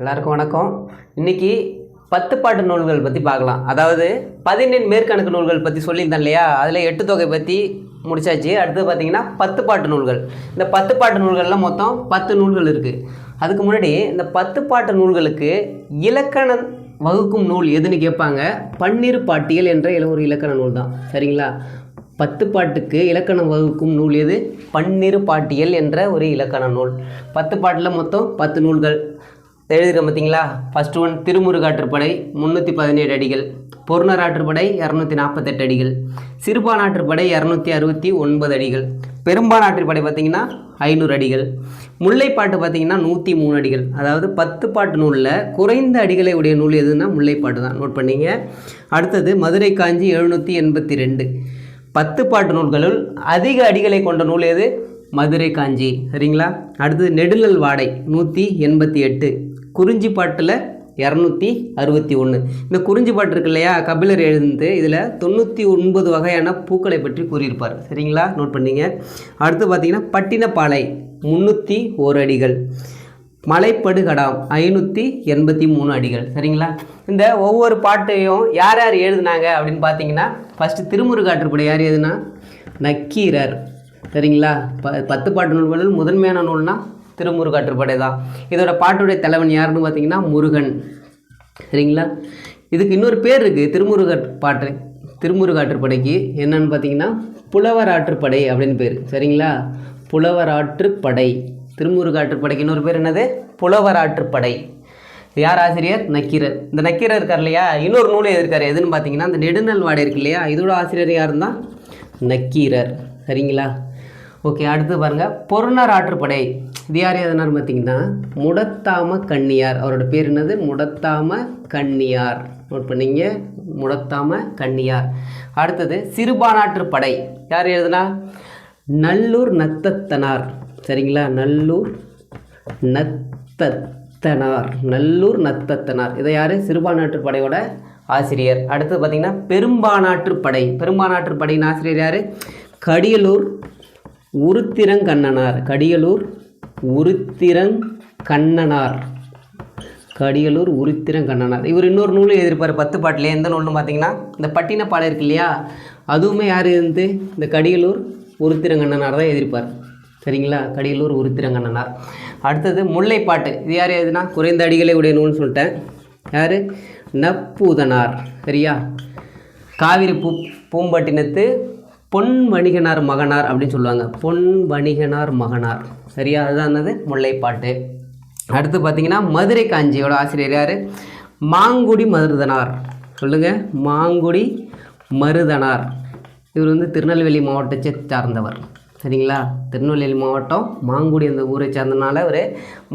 எல்லாருக்கும் வணக்கம். இன்னைக்கு பத்து பாட்டு நூல்கள் பற்றி பார்க்கலாம். அதாவது பதினெண் மேற்கணக்கு நூல்கள் பற்றி சொல்லியிருந்தேன் இல்லையா? அதில் எட்டு தொகை பற்றி முடிச்சாச்சு. அடுத்து பார்த்தீங்கன்னா பத்து பாட்டு நூல்கள். இந்த பத்து பாட்டு நூல்கள்லாம் மொத்தம் பத்து நூல்கள் இருக்குது அதுக்கு முன்னாடி இந்த பத்து பாட்டு நூல்களுக்கு இலக்கணம் வகுக்கும் நூல் எதுன்னு கேட்பாங்க. பன்னிரு பாட்டியல் என்ற ஒரு இலக்கண நூல் தான். சரிங்களா? பத்து பாட்டுக்கு இலக்கணம் வகுக்கும் நூல் எது? பன்னிரு பாட்டியல் என்ற ஒரு இலக்கண நூல். பத்து பாட்டில் மொத்தம் பத்து நூல்கள். எழுதுகிறேன் பார்த்தீங்களா ஃபஸ்ட்டு ஒன் திருமுருகாற்றுப்படை முந்நூற்றி பதினேழு அடிகள். பொருணராற்றுப்படை இரநூத்தி நாற்பத்தெட்டு அடிகள். சிறுபானாற்றுப்படை இரநூத்தி அறுபத்தி ஒன்பது அடிகள். பெரும்பானாற்றுப்படை பார்த்திங்கன்னா ஐநூறு அடிகள். முல்லைப்பாட்டு பார்த்தீங்கன்னா நூற்றி மூணு அடிகள். அதாவது பத்து பாட்டு நூலில் குறைந்த அடிகளை உடைய நூல் எதுன்னா முல்லைப்பாட்டு தான். நோட் பண்ணீங்க. அடுத்தது மதுரை காஞ்சி எழுநூற்றி எண்பத்தி ரெண்டு. பத்து பாட்டு நூல்களுள் அதிக அடிகளை கொண்ட நூல் எது? மதுரை காஞ்சி. சரிங்களா? அடுத்தது நெடுநல் வாடை நூற்றி எண்பத்தி எட்டு. குறிஞ்சி பாட்டில் இரநூத்தி அறுபத்தி ஒன்று இந்த குறிஞ்சி பாட்டு இருக்கு இல்லையா? கபிலர் எழுந்து இதில் தொண்ணூற்றி ஒன்பது வகையான பூக்களை பற்றி கூறியிருப்பார். சரிங்களா? நோட் பண்ணீங்க. அடுத்து பார்த்தீங்கன்னா பட்டினப்பாலை முந்நூற்றி ஓர் அடிகள் மலைப்படுகடாம் ஐநூற்றி எண்பத்தி மூணு அடிகள். சரிங்களா? இந்த ஒவ்வொரு பாட்டையும் யார் யார் எழுதுனாங்க அப்படின்னு பார்த்தீங்கன்னா ஃபஸ்ட்டு திருமுருகாற்றுப்படை யார் எழுதுனா? நக்கீரர். சரிங்களா? ப பத்து பாட்டு நூல்களில் முதன்மையான நூல்னால் திருமுருகாற்றுப்படை தான் இதோட பாட்டுடைய தலைவன் யாருன்னு பார்த்தீங்கன்னா முருகன். சரிங்களா? இதுக்கு இன்னொரு பேர் இருக்குது திருமுருகர் பாட்டு திருமுருகாற்றுப்படைக்கு. என்னன்னு பார்த்தீங்கன்னா புலவர் ஆற்றுப்படை அப்படின்னு பேர். சரிங்களா? புலவர் ஆற்றுப்படை திருமுருகாற்றுப்படைக்கு இன்னொரு பேர் என்னது? புலவர் ஆற்றுப்படை யார் ஆசிரியர்? நக்கீரர். இந்த நக்கீரர் இருக்கார் இல்லையா? இன்னொரு நூல் எழுதியிருக்காரு. எதுன்னு பார்த்தீங்கன்னா இந்த நெடுநல் வாடை இருக்கு இல்லையா? இதோட ஆசிரியர் யார் இருந்தால் நக்கீரர். சரிங்களா? ஓகே அடுத்து பாருங்கள் பொருணர் ஆற்றுப்படை இது யார் எதனார் பார்த்தீங்கன்னா முடத்தாம கண்ணியார். அவரோட பேர் என்னது? முடத்தாம கண்ணியார். நோட் பண்ணிங்க. முடத்தாம கண்ணியார். அடுத்தது சிறுபானாற்றுப்படை யார் எழுதுனா? நல்லூர் நத்தத்தனார். சரிங்களா? நல்லூர் நத்தத்தனார். நல்லூர் நத்தத்தனார். இதை யார்? சிறுபானாற்றுப் படையோட ஆசிரியர். அடுத்து பார்த்திங்கன்னா பெரும்பானாற்று படை. பெரும்பானாற்று படையின் ஆசிரியர் யார்? கடியலூர் உருத்திரங்கண்ணனார். கடியலூர் உருத்திரங் கண்ணனார். கடியலூர் உருத்திரங்கண்ணனார் இவர் இன்னொரு நூலும் எழுதியிருப்பார் பத்து பாட்டிலே. எந்த நூல்னு பார்த்தீங்கன்னா இந்த பட்டினப்பாலை இருக்கு இல்லையா? அதுவுமே யார் இருந்து இந்த கடியலூர் உருத்திரங்கண்ணனார் தான் எழுதியிருப்பார். சரிங்களா? கடியலூர் உருத்திரங்கண்ணனார் அடுத்தது முல்லைப்பாட்டு. இது யார் எதுனா குறைந்த அடிகளை உடைய நூல்னு சொல்லிட்டேன். யார்? நப்பூதனார். சரியா? காவிரி பூ பூம்பட்டினத்து பொன் வணிகனார் மகனார் அப்படின்னு சொல்லுவாங்க. பொன் வணிகனார் மகனார். சரியா? அதுதான் என்னது? முல்லைப்பாட்டு. அடுத்து பார்த்தீங்கன்னா மதுரை காஞ்சியோட ஆசிரியர் யார்? மாங்குடி மருதனார். சொல்லுங்கள் மாங்குடி மருதனார். இவர் வந்து திருநெல்வேலி மாவட்டத்தை சார்ந்தவர். சரிங்களா? திருநெல்வேலி மாவட்டம் மாங்குடி அந்த ஊரை சார்ந்தனால அவர்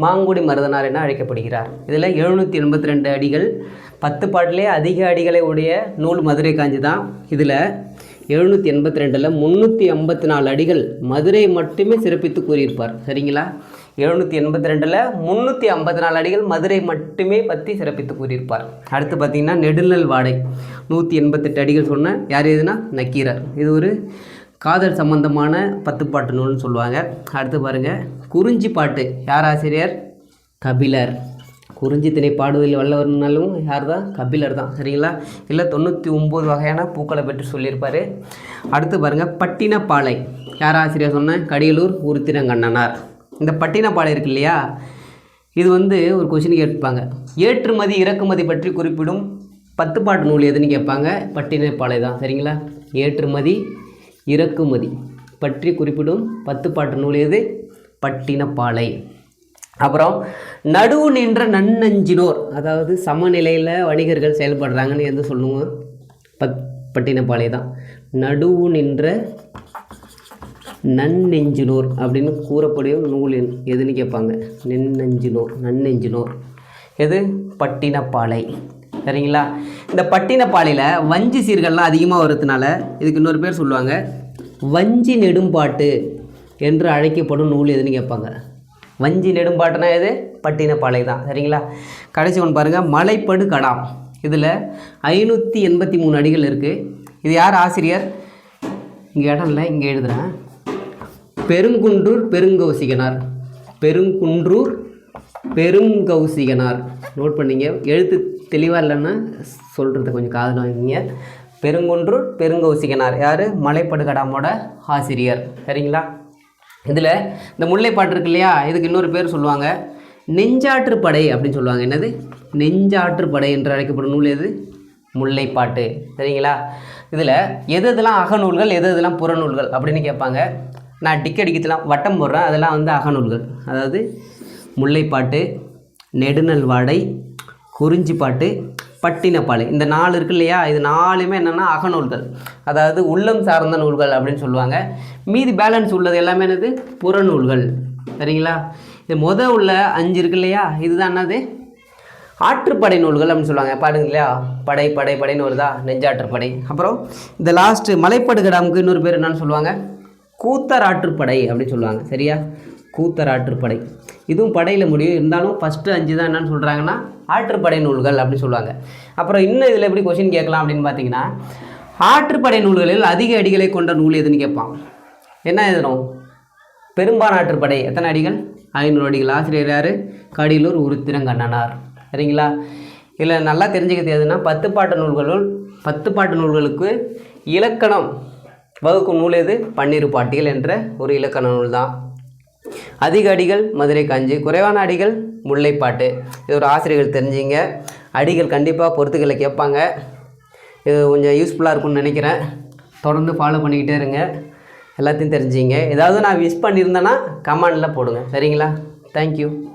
மாங்குடி மருதனார் என அழைக்கப்படுகிறார். இதில் எழுநூற்றி எண்பத்தி ரெண்டு அடிகள். பத்து பாட்டிலே அதிக அடிகளை உடைய நூல் மதுரை காஞ்சி தான். இதில் எழுநூற்றி எண்பத்தி ரெண்டில் முந்நூற்றி ஐம்பத்தி நாலு அடிகள் மதுரையை மட்டுமே சிறப்பித்து கூறியிருப்பார். சரிங்களா? எழுநூற்றி எண்பத்தி ரெண்டில் முந்நூற்றி ஐம்பத்தி நாலு அடிகள் மதுரை மட்டுமே பற்றி சிறப்பித்து கூறியிருப்பார். அடுத்து பார்த்தீங்கன்னா நெடுநல் வாடை. நூற்றி எண்பத்தெட்டு அடிகள் சொன்ன யார் எதுனா? நக்கீரர். இது ஒரு காதல் சம்பந்தமான பத்துப்பாட்டு நூல்னு சொல்லுவாங்க. அடுத்து பாருங்கள் குறிஞ்சி பாட்டு. யார் ஆசிரியர்? கபிலர். குறிஞ்சித்தினை பாடுவதில் வல்லவர்னாலும் யார் தான் கபிலர் தான் சரிங்களா? இல்லை தொண்ணூற்றி ஒம்பது வகையான பூக்களை பற்றி சொல்லியிருப்பார். அடுத்து பாருங்கள் பட்டினப்பாலை. யார் ஆசிரியர் சொன்ன? கடியலூர் உருத்திரங்கண்ணனார். இந்த பட்டினப்பாலை இருக்கு இல்லையா? இது வந்து ஒரு கொஷின் கேட்பாங்க. ஏற்றுமதி இறக்குமதி பற்றி குறிப்பிடும் பத்து பாட்டு நூல் எதுன்னு கேட்பாங்க. பட்டினப்பாலை தான். சரிங்களா? ஏற்றுமதி இறக்குமதி பற்றி குறிப்பிடும் பத்து பாட்டு நூல் எது? பட்டினப்பாலை. அப்புறம் நடுவு நின்ற நன்னஞ்சினோர் அதாவது சமநிலையில் வணிகர்கள் செயல்படுறாங்கன்னு எது சொல்லுவோம் பத் பட்டினப்பாளைய தான். நடுவு நின்ற நன்னெஞ்சினோர் அப்படின்னு கூறப்படும் நூல் என்- எதுன்னு கேட்பாங்க? நென்னஞ்சினோர் நன்னெஞ்சினோர். எது? பட்டினப்பாலை சரிங்களா? இந்த பட்டினப்பாலையில் வஞ்சி சீர்கள்லாம் அதிகமாக வரதுனால இதுக்கு இன்னொரு பேர் சொல்லுவாங்க. வஞ்சி நெடும்பாட்டு என்று அழைக்கப்படும் நூல் எதுன்னு கேட்பாங்க? வஞ்சி நெடும்பாட்டுனா எது? பட்டினப்பாலை தான். சரிங்களா? கடைசி ஒன்று பாருங்கள் மலைப்படு கடாம். இதில் ஐநூற்றி எண்பத்தி மூணு அடிகள் இருக்குது இது யார் ஆசிரியர்? இங்கே இடம் இல்லை இங்கே எழுதுகிறேன் பெருங்குன்றூர் பெருங்கௌசிகனார். பெருங்குன்றூர் பெருங்கௌசிகனார். நோட் பண்ணிங்க. எழுத்து தெளிவாக இல்லைன்னா சொல்கிறது கொஞ்சம் காதில் வாங்கிங்க பெருங்குன்றூர் பெருங்கௌசிகனார். யார்? மலைப்படுகடாமோட ஆசிரியர். சரிங்களா? இதில் இந்த முல்லைப்பாட்டு இருக்கு இல்லையா? இதுக்கு இன்னொரு பேர் சொல்லுவாங்க. நெஞ்சாற்று படை அப்படின்னு சொல்லுவாங்க. என்னது? நெஞ்சாற்று படை என்று அழைக்கப்படும் நூல் எது? முல்லைப்பாட்டு சரிங்களா? இதில் எது எதெல்லாம் அகநூல்கள் எது எதெல்லாம் புறநூல்கள் அப்படின்னு கேட்பாங்க. நான் டிக் அடிக்கிறதுலாம் வட்டம் போடுறேன். அதெல்லாம் வந்து அகநூல்கள். அதாவது முல்லைப்பாட்டு நெடுநல் வாடை குறிஞ்சிப்பாட்டு பட்டினப்பாலை. இந்த நாலு இருக்கு இல்லையா? இது நாலுமே என்னென்னா அகநூல்கள். அதாவது உள்ளம் சார்ந்த நூல்கள் அப்படின்னு சொல்லுவாங்க. மீதி பேலன்ஸ் உள்ளது எல்லாமே என்னது? புறநூல்கள். சரிங்களா? இது முத உள்ள அஞ்சு இருக்கு இல்லையா? இதுதான் என்னது? ஆற்றுப்படை நூல்கள் அப்படின்னு சொல்லுவாங்க. பாருங்க இல்லையா? படை படை படைன்னு வருதா? நெஞ்சாற்றுப்படை அப்புறம் இந்த லாஸ்ட்டு மலைப்படுகடாமுக்கு இன்னொரு பேர் என்னன்னு சொல்லுவாங்க? கூத்தராற்றுப்படை அப்படின்னு சொல்லுவாங்க. சரியா? கூத்தராற்றுப்படை இதுவும் படையில் முடியும். இருந்தாலும் ஃபஸ்ட்டு அஞ்சு தான் என்னன்னு சொல்கிறாங்கன்னா ஆற்றுப்படை நூல்கள் அப்படின்னு சொல்லுவாங்க. அப்புறம் இன்னும் இதில் எப்படி கொஷின் கேட்கலாம் அப்படின்னு பார்த்தீங்கன்னா ஆற்றுப்படை நூல்களில் அதிக அடிகளை கொண்ட நூல் எதுன்னு கேட்பான். என்ன எழுதணும் பெரும்பானாற்றுப்படை எத்தனை அடிகள்? ஐநூறு அடிகள். ஆசிரியர் யார்? கடியலூர் உருத்திரங்கண்ணனார். சரிங்களா? இதில் நல்லா தெரிஞ்சுக்கிறது எதுனா பத்து பாட்டு நூல்களுள் பத்து பாட்டு நூல்களுக்கு இலக்கணம் வகுக்கும் நூல் எது? பன்னீர் பாட்டியல் என்ற ஒரு இலக்கண நூல் தான் அதிக அடிகள் மதுரை காஞ்சி. குறைவான அடிகள் முல்லைப்பாட்டு. இது ஒரு ஆசிரியர்கள் தெரிஞ்சிங்க. அடிகள் கண்டிப்பாக பொறுத்துக்களை கேட்பாங்க. இது கொஞ்சம் யூஸ்ஃபுல்லாக இருக்கும்னு நினைக்கிறேன். தொடர்ந்து ஃபாலோ பண்ணிக்கிட்டே இருங்க. எல்லாத்தையும் தெரிஞ்சிங்க. ஏதாவது நான் மிஸ் பண்ணியிருந்தேன்னா கமெண்டில் போடுங்க. சரிங்களா? தேங்க்யூ